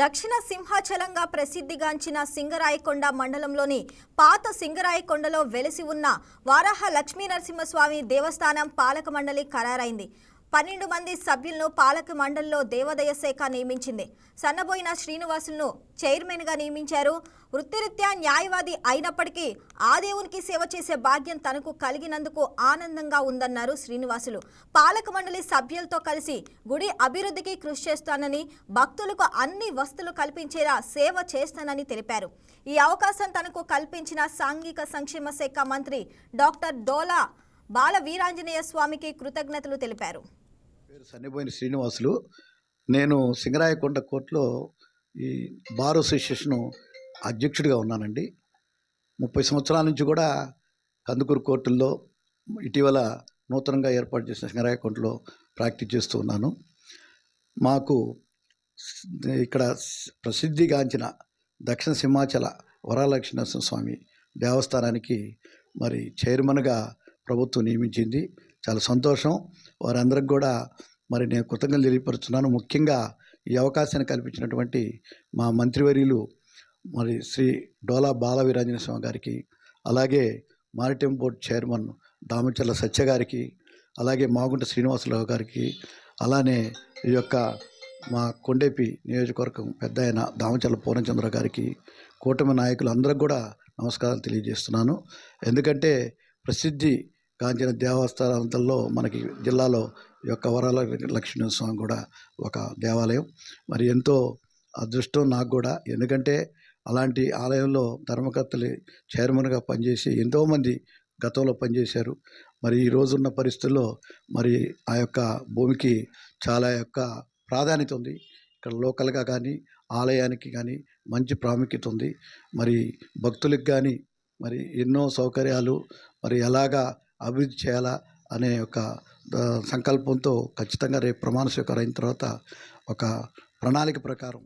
దక్షిణ సింహాచలంగా ప్రసిద్ధిగాంచిన సింగరాయకొండ మండలంలోని పాత సింగరాయకొండలో వెలిసి ఉన్న వారాహ లక్ష్మీ నరసింహస్వామి దేవస్థానం పాలక మండలి ఖరారైంది. పన్నెండు మంది సభ్యులను పాలక మండలిలో దేవాదాయ శాఖ నియమించింది. సన్నబోయిన శ్రీనివాసులను చైర్మన్గా నియమించారు. వృత్తిరీత్యా న్యాయవాది అయినప్పటికీ ఆ దేవునికి సేవ చేసే భాగ్యం తనకు కలిగినందుకు ఆనందంగా ఉందన్నారు శ్రీనివాసులు. పాలక మండలి సభ్యులతో కలిసి గుడి అభివృద్ధికి కృషి చేస్తానని భక్తులకు అన్ని వస్తువులు కల్పించేలా సేవ చేస్తానని తెలిపారు. ఈ అవకాశం తనకు కల్పించిన సాంఘిక సంక్షేమ శాఖ మంత్రి డాక్టర్ డోలా బాల వీరాంజనేయ స్వామికి కృతజ్ఞతలు తెలిపారు. పేరు సన్నిపోయిన శ్రీనివాసులు. నేను సింగరాయకొండ కోర్టులో ఈ బార్ అసోసియేషన్ అధ్యక్షుడిగా ఉన్నానండి. ముప్పై సంవత్సరాల నుంచి కూడా కందుకూరు కోర్టుల్లో ఇటీవల నూతనంగా ఏర్పాటు చేసిన సింగరాయకొండలో ప్రాక్టీస్ చేస్తూ ఉన్నాను. మాకు ఇక్కడ ప్రసిద్ధిగాంచిన దక్షిణ సింహాచల వరాలక్ష్మీ నరసింహస్వామి దేవస్థానానికి మరి చైర్మన్గా ప్రభుత్వం నియమించింది. చాలా సంతోషం. వారందరికి కూడా మరి నేను కృతజ్ఞతలు తెలియపరుస్తున్నాను ముఖ్యంగా ఈ అవకాశాన్ని కల్పించినటువంటి మా మంత్రివర్యులు మరి శ్రీ డోలా బాల వీరాంజన స్వామి గారికి అలాగే maritime board chairman Damacharla Satya garu అలాగే మాగుంట శ్రీనివాసరావు గారికి అలానే ఈ యొక్క మా కొండేపి నియోజకవర్గం పెద్ద ఆయన దామచర్ల పూర్ణచంద్ర గారికి కూటమి నాయకులు అందరికి కూడా నమస్కారాలు తెలియజేస్తున్నాను. ఎందుకంటే ప్రసిద్ధి కాంచిన దేవస్థానాలలో మనకి జిల్లాలో యొక్క వరాల లక్ష్మీ స్వామి కూడా ఒక దేవాలయం. మరి ఎంతో అదృష్టం నాకు కూడా. ఎందుకంటే అలాంటి ఆలయంలో ధర్మకర్తలు చైర్మన్గా పనిచేసి ఎంతోమంది గతంలో పనిచేశారు. మరి ఈ రోజున్న పరిస్థితుల్లో మరి ఆ యొక్క భూమికి చాలా యొక్క ప్రాధాన్యత ఉంది. ఇక్కడ లోకల్గా కానీ ఆలయానికి కానీ మంచి ప్రాముఖ్యత ఉంది. మరి భక్తులకు కానీ మరి ఎన్నో సౌకర్యాలు మరి ఎలాగా అభివృద్ధి చేయాలా అనే ఒక సంకల్పంతో ఖచ్చితంగా రేపు ప్రమాణ స్వీకారం అయిన తర్వాత ఒక ప్రణాళిక ప్రకారం